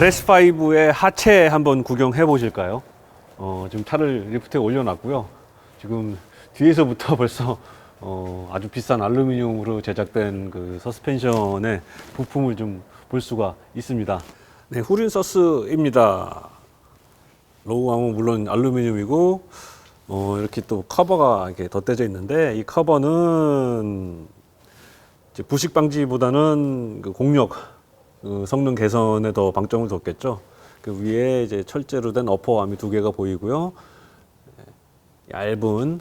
RS5의 하체 한번 구경해 보실까요? 어, 지금 차를 리프트에 올려놨고요. 지금 뒤에서부터 벌써 어, 아주 비싼 알루미늄으로 제작된 그 서스펜션의 부품을 좀 볼 수가 있습니다. 네, 후륜 서스입니다. 로우암은 물론 알루미늄이고 어, 이렇게 또 커버가 이렇게 덧대져 있는데 이 커버는 부식 방지보다는 그 공력 그 성능 개선에 더 방점을 뒀겠죠. 그 위에 이제 철제로 된 어퍼암이 두 개가 보이고요. 예, 얇은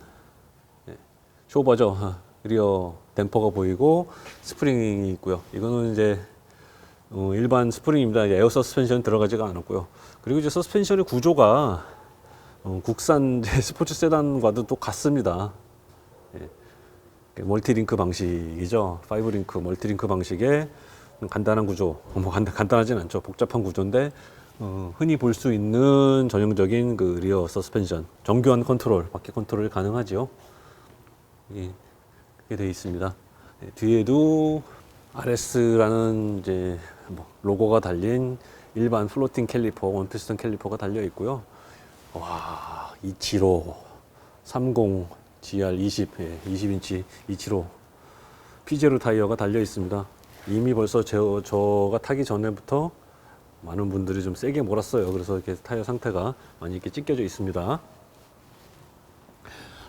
예, 쇼버죠. 아, 리어 댐퍼가 보이고 스프링이 있고요. 이거는 이제 어, 일반 스프링입니다. 에어 서스펜션 들어가지가 않았고요. 그리고 이제 서스펜션의 구조가 어, 국산 스포츠 세단과도 또 같습니다. 예. 멀티링크 방식이죠. 파이브 링크 멀티링크 방식의 간단한 구조. 어, 뭐 간단, 간단하진 않죠. 복잡한 구조인데 어, 흔히 볼 수 있는 전형적인 그 리어 서스펜션, 정교한 컨트롤, 바퀴 컨트롤이 가능하죠. 예, 이게 되어 있습니다. 예, 뒤에도 RS라는 이제 뭐 로고가 달린 일반 플로팅 캘리퍼, 원피스톤 캘리퍼가 달려 있고요. 와, 275, 30, GR 20, 예, 20인치 275 피제로 타이어가 달려 있습니다. 이미 벌써 저, 저가 타기 전에부터 많은 분들이 좀 세게 몰았어요. 그래서 이렇게 타이어 상태가 많이 이렇게 찢겨져 있습니다.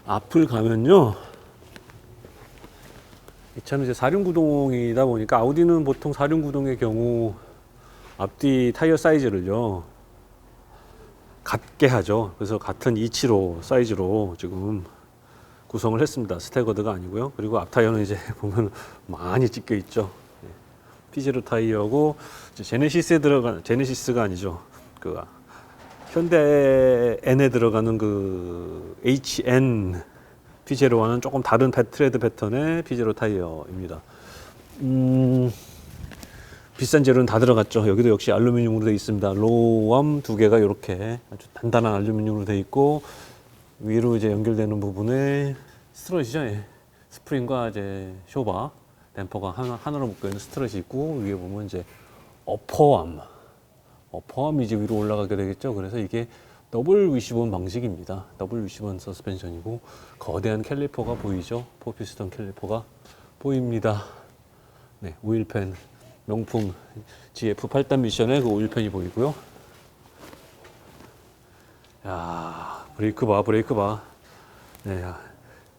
앞을 가면요. 이 차는 이제 사륜구동이다 보니까 아우디는 보통 사륜구동의 경우 앞뒤 타이어 사이즈를요. 같게 하죠. 그래서 같은 275 사이즈로 지금 구성을 했습니다. 스태거드가 아니고요. 그리고 앞 타이어는 이제 보면 많이 찢겨 있죠. 예. 피제로 타이어고 제네시스에 들어간 제네시스가 아니죠. 그 현대 N에 들어가는 그 HN 피제로와는 조금 다른 패- 트레드 패턴의 피제로 타이어입니다. 음, 비싼 재료는 다 들어갔죠. 여기도 역시 알루미늄으로 되어 있습니다. 로우암 두 개가 이렇게 아주 단단한 알루미늄으로 되어 있고 위로 이제 연결되는 부분에 스트럿이죠. 예. 스프링과 이제 쇼바 댐퍼가 하나, 하나 로 묶여 있는 스트럿이 있고 위에 보면 이제 어퍼암 어퍼암이 이제 위로 올라가게 되겠죠. 그래서 이게 더블 위시본 방식입니다. 더블 위시본 서스펜션이고 거대한 캘리퍼가 보이죠. 포피스톤 캘리퍼가 보입니다. 네, 오일팬 명품 GF 8단 미션의 그 오일팬이 보이고요. 야, 브레이크 봐, 브레이크 봐. 네, 야,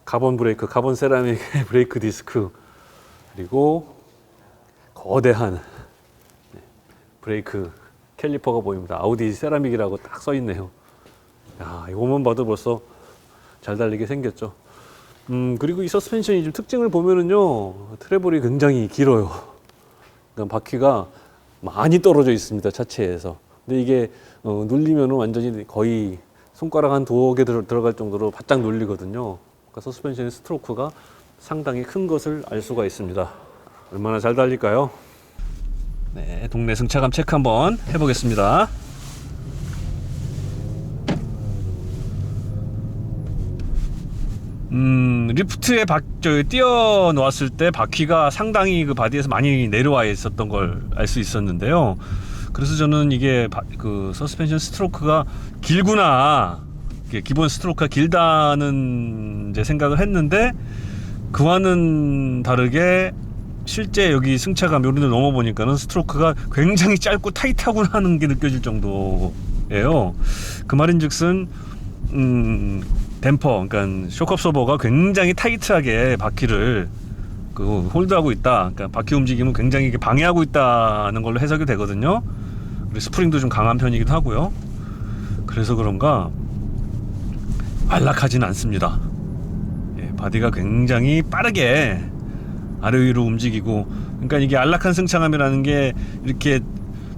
카본 브레이크, 카본 세라믹 브레이크 디스크 그리고 거대한 네, 브레이크 캘리퍼가 보입니다. 아우디 세라믹이라고 딱 써 있네요. 야, 이거만 봐도 벌써 잘 달리게 생겼죠. 음, 그리고 이 서스펜션이 좀 특징을 보면은요, 트래블이 굉장히 길어요. 그러니까 바퀴가 많이 떨어져 있습니다, 차체에서. 근데 이게 어, 눌리면은 완전히 거의 손가락 한 두어 개 들어, 들어갈 정도로 바짝 눌리거든요. 그러니까 서스펜션의 스트로크가 상당히 큰 것을 알 수가 있습니다. 얼마나 잘 달릴까요? 네, 동네 승차감 체크 한번 해보겠습니다. 음, 리프트에 바, 저, 띄어 놓았을 때 바퀴가 상당히 그 바디에서 많이 내려와 있었던 걸 알 수 있었는데요. 그래서 저는 이게 바, 그 서스펜션 스트로크가 길구나. 기본 스트로크가 길다는 생각을 했는데 그와는 다르게 실제 여기 승차감 요런데 넘어보니까는 스트로크가 굉장히 짧고 타이트하구나 하는 게 느껴질 정도예요. 그 말인즉슨 음, 댐퍼, 그러니까 쇼크업서버가 굉장히 타이트하게 바퀴를 그 홀드하고 있다. 그러니까 바퀴 움직임을 굉장히 방해하고 있다는 걸로 해석이 되거든요. 그리고 스프링도 좀 강한 편이기도 하고요. 그래서 그런가 안락하진 않습니다. 예, 바디가 굉장히 빠르게 아래 위로 움직이고 그러니까 이게 안락한 승차감이라는 게 이렇게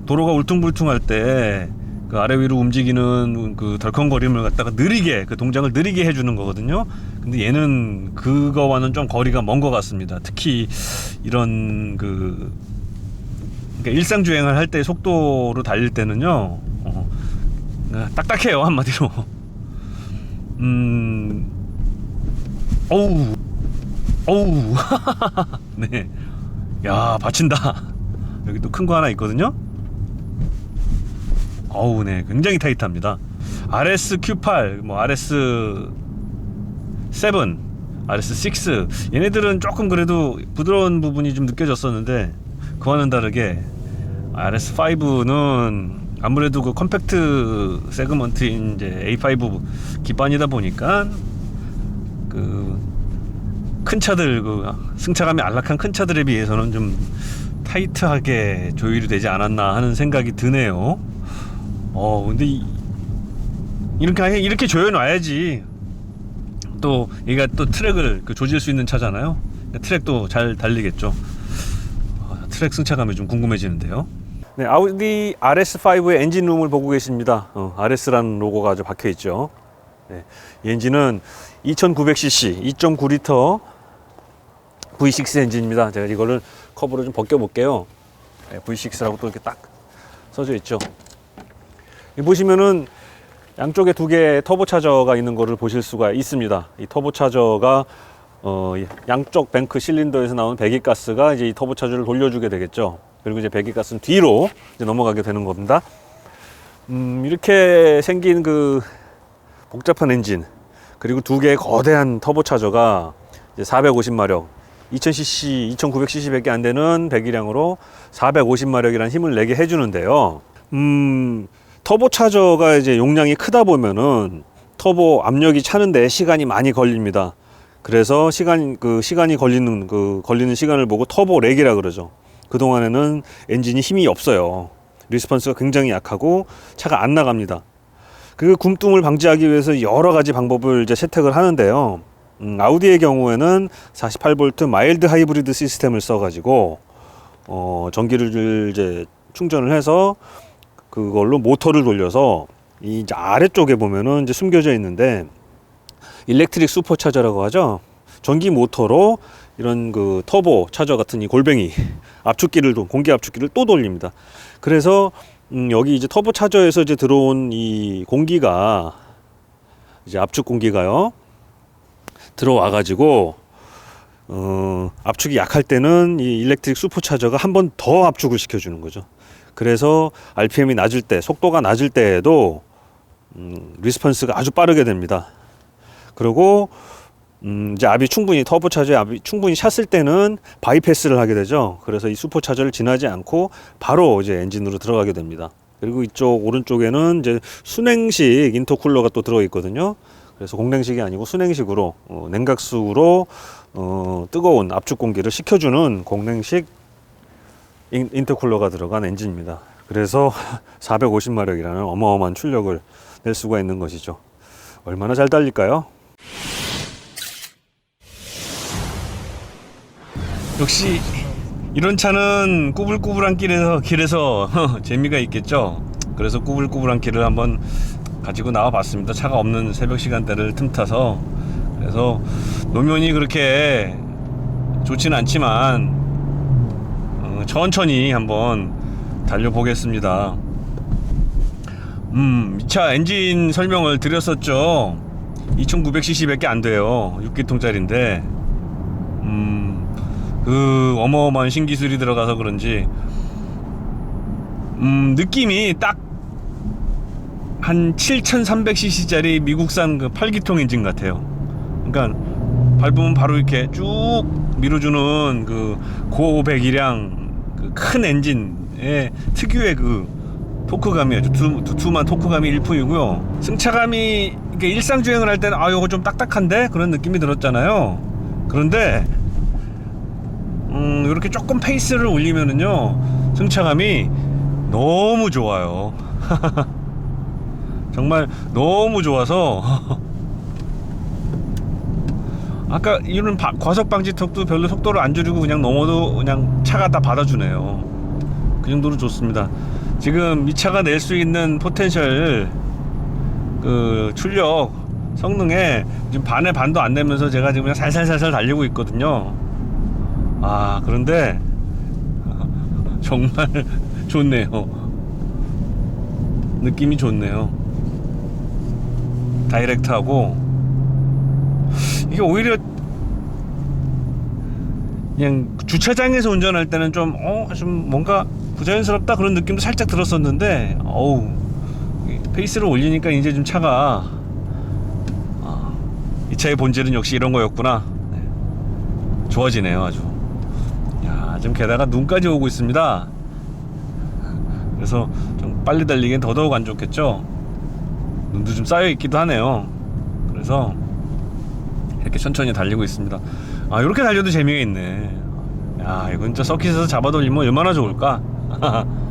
도로가 울퉁불퉁할 때 그 아래 위로 움직이는 그 덜컹거림을 갖다가 느리게 그 동작을 느리게 해주는 거거든요. 근데 얘는 그거와는 좀 거리가 먼 것 같습니다. 특히 이런 그 그러니까 일상 주행을 할 때 속도로 달릴 때는요, 어, 아, 딱딱해요 한마디로. 음, 어우, 어우, 네, 야 받친다. 여기 또 큰 거 하나 있거든요. 어우, 네, 굉장히 타이트합니다. RS Q8, 뭐 RS 7, RS 6 얘네들은 조금 그래도 부드러운 부분이 좀 느껴졌었는데 그와는 다르게 RS 5는 아무래도 그 컴팩트 세그먼트인 이제 A5 기반이다 보니까 그 큰 차들 그 승차감이 안락한 큰 차들에 비해서는 좀 타이트하게 조율이 되지 않았나 하는 생각이 드네요. 어 근데 이, 이렇게 이렇게 조여놔야지 또 얘가 또 트랙을 그 조질 수 있는 차잖아요. 트랙도 잘 달리겠죠. 어, 트랙 승차감이 좀 궁금해지는데요. 네, 아우디 RS5의 엔진 룸을 보고 계십니다. 어, RS라는 로고가 아주 박혀 있죠. 네, 이 엔진은 2900cc, 2.9L V6 엔진입니다. 제가 이거를 커버를 좀 벗겨 볼게요. 네, V6라고 또 이렇게 딱 써져 있죠. 이 보시면은 양쪽에 두 개의 터보 차저가 있는 것을 보실 수가 있습니다. 이 터보 차저가 어, 이 양쪽 뱅크 실린더에서 나오는 배기가스가 이제 이 터보 차저를 돌려주게 되겠죠. 그리고 이제 배기가스는 뒤로 이제 넘어가게 되는 겁니다. 음, 이렇게 생긴 그 복잡한 엔진 그리고 두 개의 거대한 터보 차저가 이제 450마력 2000cc, 2900cc밖에 안 되는 배기량으로 450마력이라는 힘을 내게 해주는데요. 음, 터보 차저가 이제 용량이 크다 보면은 터보 압력이 차는데 시간이 많이 걸립니다. 그래서 시간 그 시간이 걸리는 그 걸리는 시간을 보고 터보 렉이라 그러죠. 그 동안에는 엔진이 힘이 없어요. 리스폰스가 굉장히 약하고 차가 안 나갑니다. 그 굼뚱을 방지하기 위해서 여러 가지 방법을 이제 채택을 하는데요. 음, 아우디의 경우에는 48V 마일드 하이브리드 시스템을 써가지고 어, 전기를 이제 충전을 해서 그걸로 모터를 돌려서 이 아래쪽에 보면은 이제 숨겨져 있는데 일렉트릭 슈퍼 차저라고 하죠. 전기 모터로 이런 그 터보 차저 같은 이 골뱅이 압축기를 도- 공기 압축기를 또 돌립니다. 그래서 음, 여기 이제 터보 차저에서 이제 들어온 이 공기가 이제 압축 공기가요 들어와 가지고 어, 압축이 약할 때는 이 일렉트릭 슈퍼 차저가 한 번 더 압축을 시켜주는 거죠. 그래서 RPM이 낮을 때, 속도가 낮을 때에도 음, 리스폰스가 아주 빠르게 됩니다. 그리고 음, 이제 압이 충분히 터보 차저에 압이 충분히 찼을 때는 바이패스를 하게 되죠. 그래서 이 슈퍼 차저를 지나지 않고 바로 이제 엔진으로 들어가게 됩니다. 그리고 이쪽 오른쪽에는 이제 순행식 인터쿨러가 또 들어 있거든요. 그래서 공냉식이 아니고 순행식으로 어, 냉각수로 어, 뜨거운 압축 공기를 식혀주는 공냉식 인- 인터쿨러가 들어간 엔진입니다. 그래서 450마력이라는 어마어마한 출력을 낼 수가 있는 것이죠. 얼마나 잘 달릴까요? 역시 이런 차는 꾸불꾸불한 길에서 길에서 재미가 있겠죠. 그래서 꾸불꾸불한 길을 한번 가지고 나와 봤습니다. 차가 없는 새벽 시간대를 틈타서 그래서 노면이 그렇게 좋지는 않지만 어, 천천히 한번 달려보겠습니다. 음, 이 차 엔진 설명을 드렸었죠. 2900cc밖에 안 돼요. 6기통짜리인데, 음, 그 어마어마한 신기술이 들어가서 그런지, 음, 느낌이 딱 한 7300cc짜리 미국산 그 8기통 엔진 같아요. 그러니까 밟으면 바로 이렇게 쭉 밀어주는 그 고배기량 그 큰 엔진의 특유의 그 토크감이 아주 두, 두툼한 토크감이 일품이고요. 승차감이 이게 일상 주행을 할 때는 아 이거 좀 딱딱한데 그런 느낌이 들었잖아요. 그런데 음 이렇게 조금 페이스를 올리면은요 승차감이 너무 좋아요. 정말 너무 좋아서 아까 이런 바- 과속 방지턱도 별로 속도를 안 줄이고 그냥 넘어도 그냥 차가 다 받아주네요. 그 정도로 좋습니다. 지금 이 차가 낼 수 있는 포텐셜 그 출력 성능에 지금 반의 반도 안 내면서 제가 지금 그냥 살살살살 달리고 있거든요. 아 그런데 정말 좋네요. 느낌이 좋네요. 다이렉트하고 이게 오히려 그냥 주차장에서 운전할 때는 좀, 어, 좀 뭔가 부자연스럽다 그런 느낌도 살짝 들었었는데, 어우, 페이스를 올리니까 이제 좀 차가 아, 이 차의 본질은 역시 이런 거였구나. 네. 좋아지네요, 아주. 야, 지금 게다가 눈까지 오고 있습니다. 그래서 좀 빨리 달리기엔 더더욱 안 좋겠죠. 눈도 좀 쌓여 있기도 하네요. 그래서 이렇게 천천히 달리고 있습니다. 아, 이렇게 달려도 재미가 있네. 야, 이건 진짜 서킷에서 잡아 돌리면 얼마나 좋을까?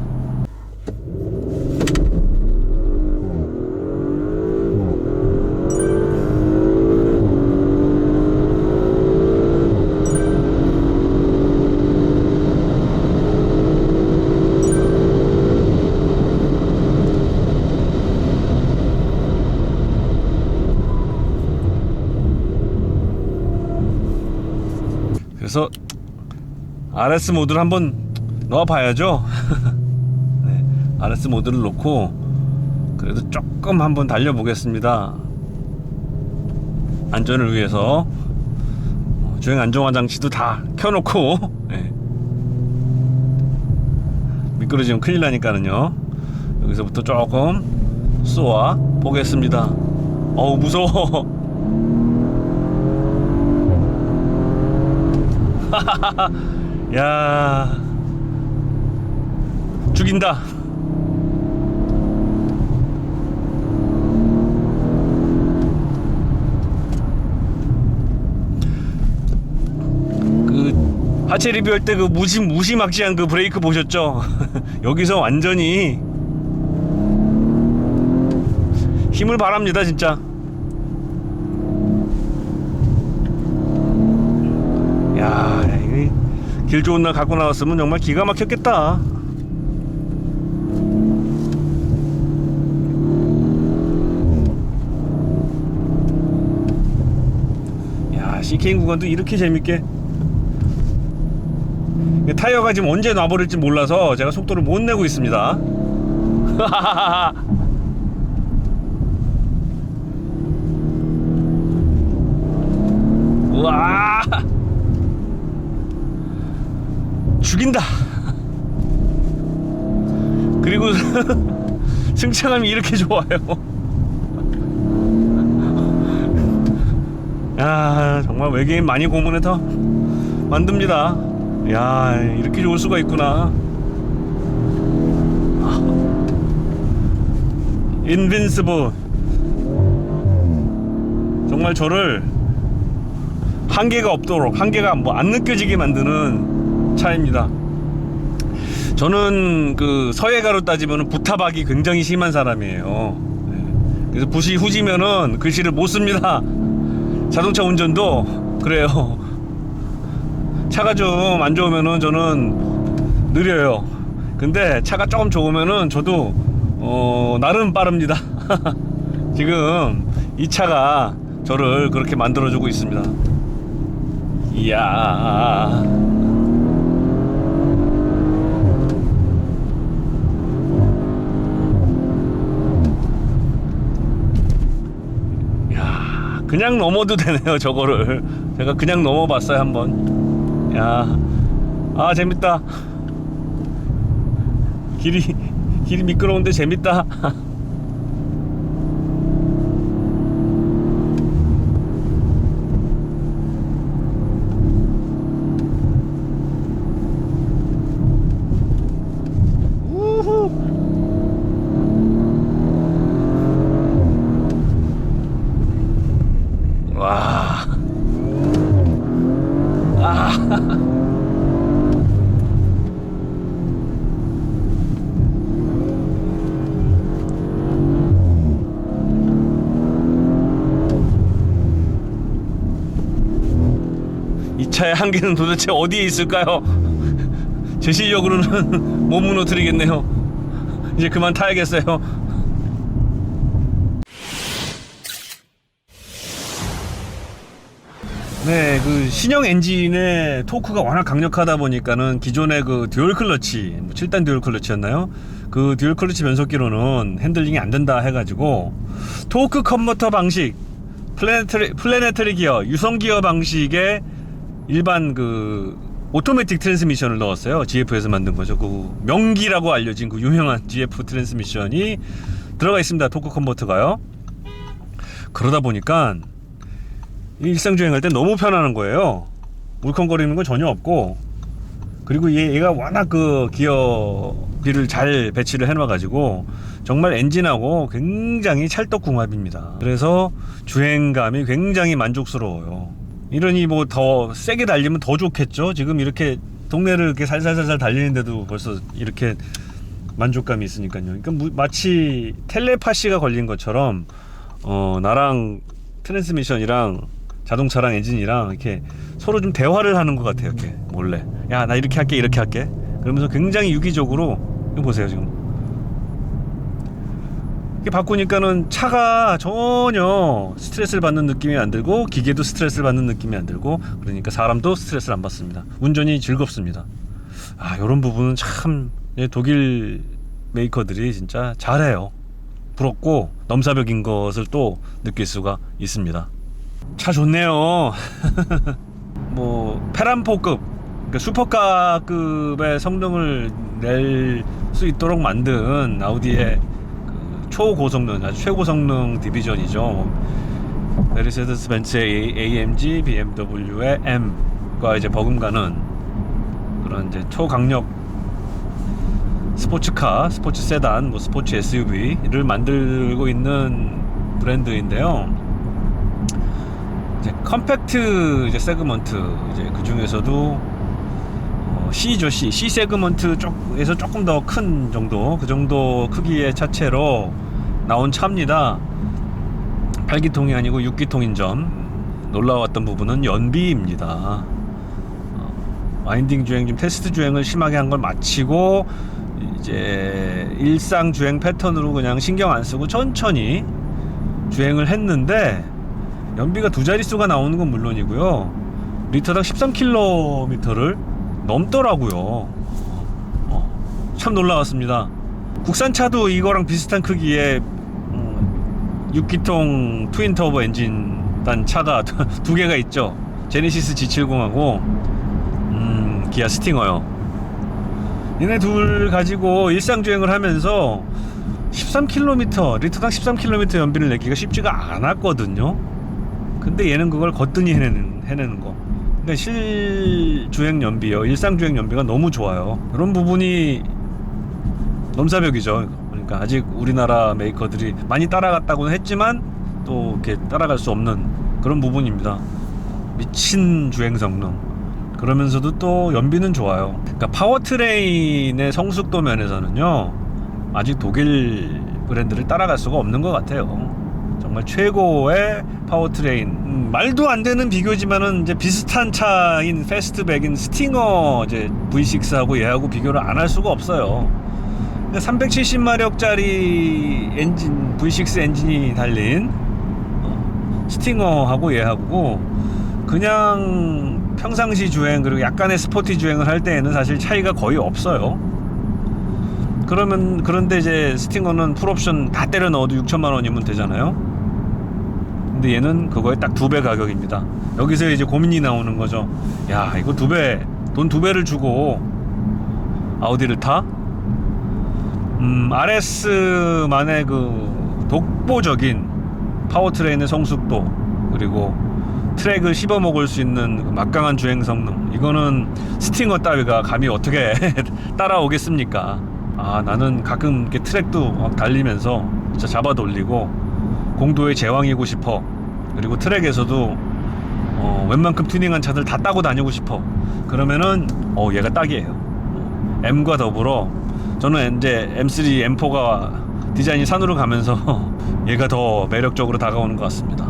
그래서 RS 모드를 한번 넣어 봐야죠. 네, RS 모드를 놓고 그래도 조금 한번 달려 보겠습니다. 안전을 위해서 어, 주행 안정화 장치도 다 켜놓고 네. 미끄러지면 큰일 나니까는요. 여기서부터 조금 쏘아 보겠습니다. 어우 무서워. 야. 죽인다. 그 하체 리뷰할 때 그 무시 무시막지한 그 브레이크 보셨죠? 여기서 완전히 힘을 바랍니다 진짜 야, 이 길 좋은 날 갖고 나왔으면 정말 기가 막혔겠다. 야, CK인 구간도 이렇게 재밌게. 타이어가 지금 언제 놔버릴지 몰라서 제가 속도를 못 내고 있습니다. 우와! 죽인다. 그리고 승차감이 이렇게 좋아요. 야 정말 외계인 많이 고문해서 만듭니다. 야 이렇게 좋을 수가 있구나. 인빈스브 정말 저를 한계가 없도록 한계가 뭐 안 느껴지게 만드는 차입니다. 저는 그 서예가로 따지면 부타박이 굉장히 심한 사람이에요. 네. 그래서 붓이 후지면은 글씨를 못 씁니다. 자동차 운전도 그래요. 차가 좀 안 좋으면은 저는 느려요. 근데 차가 조금 좋으면은 저도 어 나름 빠릅니다. 지금 이 차가 저를 그렇게 만들어주고 있습니다. 이야. 야, 그냥 넘어도 되네요, 저거를. 제가 그냥 넘어봤어요, 한번. 야, 아, 재밌다. 길이, 길이 미끄러운데 재밌다. 우후. 와. 아. 이 차의 한계는 도대체 어디에 있을까요? 제 실력으로는 못 무너뜨리겠네요. 이제 그만 타야겠어요. 네, 그 신형 엔진의 토크가 워낙 강력하다 보니까는 기존의 그 듀얼 클러치, 뭐 7단 듀얼 클러치였나요? 그 듀얼 클러치 변속기로는 핸들링이 안 된다 해가지고 토크 컨버터 방식, 플래네터리, 플래네터리 기어, 유성 기어 방식의 일반 그 오토매틱 트랜스미션을 넣었어요. GF에서 만든 거죠. 그 명기라고 알려진 그 유명한 GF 트랜스미션이 들어가 있습니다. 토크 컨버터가요. 그러다 보니까 이 일상 주행할 때 너무 편안한 거예요. 울컹거리는 건 전혀 없고 그리고 얘, 얘가 워낙 그 기어비를 잘 배치를 해놔가지고 정말 엔진하고 굉장히 찰떡궁합입니다. 그래서 주행감이 굉장히 만족스러워요. 이러니 뭐 더 세게 달리면 더 좋겠죠. 지금 이렇게 동네를 이렇게 살살살살 달리는데도 벌써 이렇게 만족감이 있으니까요. 그러니까 무- 마치 텔레파시가 걸린 것처럼 어 나랑 트랜스미션이랑 자동차랑 엔진이랑 이렇게 서로 좀 대화를 하는 것 같아요. 이렇게 몰래. 야 나 이렇게 할게 이렇게 할게. 그러면서 굉장히 유기적으로 이거 보세요 지금. 바꾸니까는 차가 전혀 스트레스를 받는 느낌이 안 들고 기계도 스트레스를 받는 느낌이 안 들고 그러니까 사람도 스트레스를 안 받습니다. 운전이 즐겁습니다. 아 이런 부분은 참 예, 독일 메이커들이 진짜 잘해요. 부럽고 넘사벽인 것을 또 느낄 수가 있습니다. 차 좋네요. 뭐 페란포급, 그러니까 슈퍼카급의 성능을 낼 수 있도록 만든 아우디의 그 초고성능, 아주 최고 성능 디비전이죠. 메르세데스 벤츠의 AMG, BMW의 M과 이제 버금가는 그런 이제 초강력 스포츠카, 스포츠 세단, 뭐 스포츠 SUV를 만들고 있는 브랜드인데요. 이제 컴팩트 이제 세그먼트 이제 그 중에서도 어, C죠 C, C 세그먼트 쪽에서 조금 더 큰 정도, 그 정도 크기의 차체로 나온 차입니다. 8기통이 아니고 6기통인 점 놀라웠던 부분은 연비입니다. 어, 와인딩 주행 좀 테스트 주행을 심하게 한 걸 마치고 이제 일상 주행 패턴으로 그냥 신경 안 쓰고 천천히 주행을 했는데 연비가 두 자릿수가 나오는 건 물론이고요. 리터당 13km를 넘더라고요. 어, 참 놀라웠습니다. 국산차도 이거랑 비슷한 크기의 음, 6기통 트윈 터보 엔진 단 차가 두- 두 개가 있죠. 제네시스 G70하고 음, 기아 스팅어요. 얘네 둘 가지고 일상 주행을 하면서 13km, 리터당 13km 연비를 내기가 쉽지가 않았거든요. 근데 얘는 그걸 거뜬히 해내는, 해내는 거. 그러니까 실 주행 연비요, 일상 주행 연비가 너무 좋아요. 이런 부분이 넘사벽이죠. 그러니까 아직 우리나라 메이커들이 많이 따라갔다고는 했지만 또 이렇게 따라갈 수 없는 그런 부분입니다. 미친 주행 성능. 그러면서도 또 연비는 좋아요. 그러니까 파워트레인의 성숙도 면에서는요. 아직 독일 브랜드를 따라갈 수가 없는 것 같아요. 정말 최고의 파워트레인. 음, 말도 안 되는 비교지만은 이제 비슷한 차인 패스트백인 스팅어 이제 V6하고 얘하고 비교를 안 할 수가 없어요. 370마력짜리 엔진 V6 엔진이 달린 어, 스팅어하고 얘하고 그냥 평상시 주행 그리고 약간의 스포티 주행을 할 때에는 사실 차이가 거의 없어요. 그러면 그런데 이제 스팅어는 풀옵션 다 때려 넣어도 6천만 원이면 되잖아요. 근데 얘는 그거에 딱두 배 가격입니다. 여기서 이제 고민이 나오는 거죠. 야 이거 두 배, 돈 두 배를 주고 아우디를 타? 음, RS만의 그 독보적인 파워트레인의 성숙도 그리고 트랙을 씹어 먹을 수 있는 그 막강한 주행 성능 이거는 스팅어 따위가 감히 어떻게 따라오겠습니까? 아 나는 가끔 이렇게 트랙도 막 달리면서 진짜 잡아 돌리고 공도의 제왕이고 싶어. 그리고 트랙에서도 어, 웬만큼 튜닝한 차들 다 따고 다니고 싶어. 그러면은 어 얘가 딱이에요. M과 더불어 저는 이제 M3, M4가 디자인이 산으로 가면서 얘가 더 매력적으로 다가오는 것 같습니다.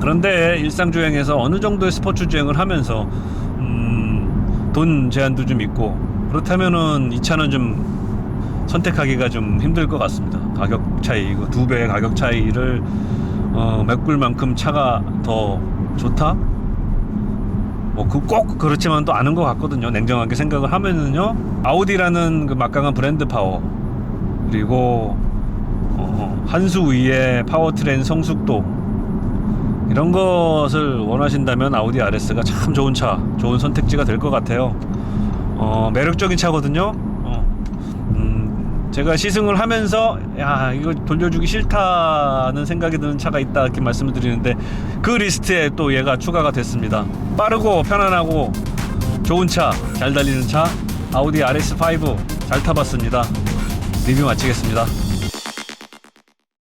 그런데 일상 주행에서 어느 정도의 스포츠 주행을 하면서 음, 돈 제한도 좀 있고 그렇다면은 이 차는 좀 선택하기가 좀 힘들 것 같습니다. 가격 차이, 두 배의 가격 차이를 어, 메꿀 만큼 차가 더 좋다? 뭐 그 꼭 그렇지만 또 아는 것 같거든요. 냉정하게 생각을 하면은요. 아우디라는 그 막강한 브랜드 파워 그리고 어, 한수 위의 파워트레인 성숙도 이런 것을 원하신다면 아우디 RS가 참 좋은 차, 좋은 선택지가 될 것 같아요. 어, 매력적인 차거든요. 제가 시승을 하면서 야 이거 돌려주기 싫다는 생각이 드는 차가 있다 이렇게 말씀을 드리는데 그 리스트에 또 얘가 추가가 됐습니다. 빠르고 편안하고 좋은 차, 잘 달리는 차 아우디 RS5 잘 타봤습니다. 리뷰 마치겠습니다.